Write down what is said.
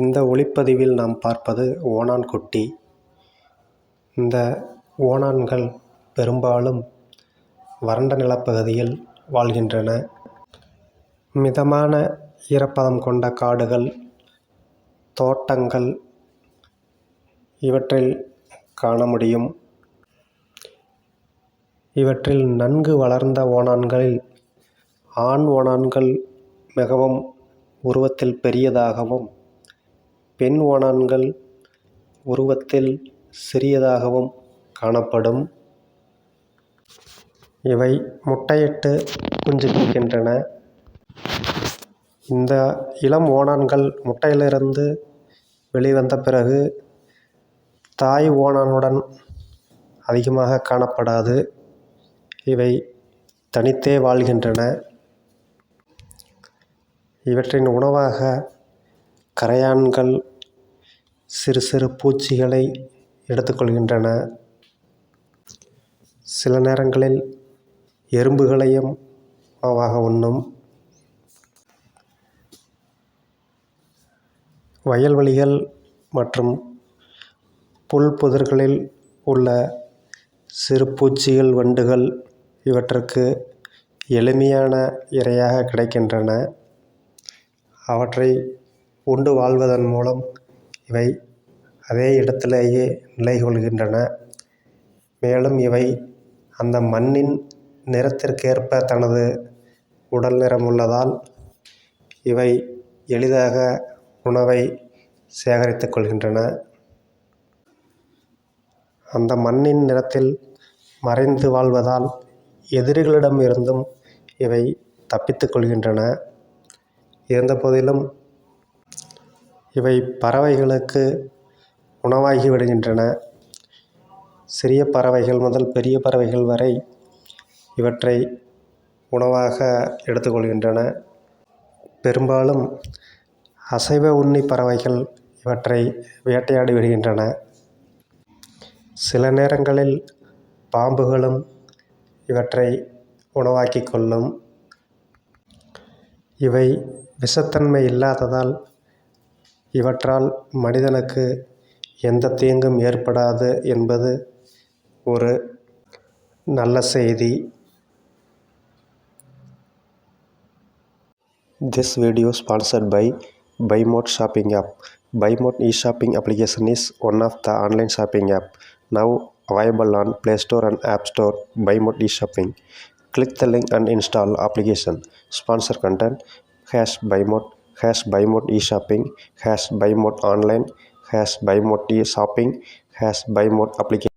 இந்த ஒளிப்பதிவில் நாம் பார்ப்பது ஓணான் குட்டி இந்த ஓணான்கள் பெரும்பாலும் வறண்ட நிலப்பகுதியில் வாழ்கின்றன. மிதமான ஈரப்பதம் கொண்ட காடுகள் தோட்டங்கள் இவற்றில் காண முடியும். இவற்றில் நன்கு வளர்ந்த ஓணான்களில் ஆண் ஓணான்கள் மிகவும் உருவத்தில் பெரியதாகவும் பெண் ஓணான்கள் உருவத்தில் சிறியதாகவும் காணப்படும். இவை முட்டையிட்டு குஞ்சு பொரிக்கின்றன இந்த இளம் ஓணான்கள் முட்டையிலிருந்து வெளிவந்த பிறகு தாய் ஓணானுடன் அதிகமாக காணப்படாது. இவை தனித்தே வாழ்கின்றன. இவற்றின் உணவாக கரையான்கள் சிறு சிறு பூச்சிகளை எடுத்துக்கொள்கின்றன. சில நேரங்களில் எறும்புகளையும் உணவாக உண்ணும். வயல்வெளிகள் மற்றும் புல் புதர்களில் உள்ள சிறு பூச்சிகள் வண்டுகள் இவற்றுக்கு எளிமையான இரையாக கிடைக்கின்றன. அவற்றை உண்டு வாழ்வதன் மூலம் இவை அதே இடத்திலேயே நிலை கொள்கின்றன மேலும் இவை அந்த மண்ணின் நிறத்திற்கேற்ப தனது உடல் நிறம் உள்ளதால் இவை எளிதாக உணவை சேகரித்துக் கொள்கின்றன. அந்த மண்ணின் நிறத்தில் மறைந்து வாழ்வதால் எதிரிகளிடம் இருந்தும் இவை தப்பித்துக் கொள்கின்றன. இருந்தபோதிலும் இவை பறவைகளுக்கு உணவாகி விடுகின்றன. சிறிய பறவைகள் முதல் பெரிய பறவைகள் வரை இவற்றை உணவாக எடுத்துக்கொள்கின்றன. பெரும்பாலும் அசைவ உண்ணி பறவைகள் இவற்றை வேட்டையாடி விடுகின்றன. சில நேரங்களில் பாம்புகளும் இவற்றை உணவாக்கி கொள்ளும். இவை விஷத்தன்மை இல்லாததால் இவற்றால் மனிதனுக்கு எந்த தீங்கும் ஏற்படாது என்பது ஒரு நல்ல செய்தி This video sponsored by BuyMode shopping app. BuyMode e-shopping application is one of the online shopping app now available on Play Store and App Store. BuyMode e-shopping. Click the link and install application. Sponsor content hash BuyMode hash buy mode e-shopping, hash buy mode online, hash buy mode e-shopping, hash buy mode application.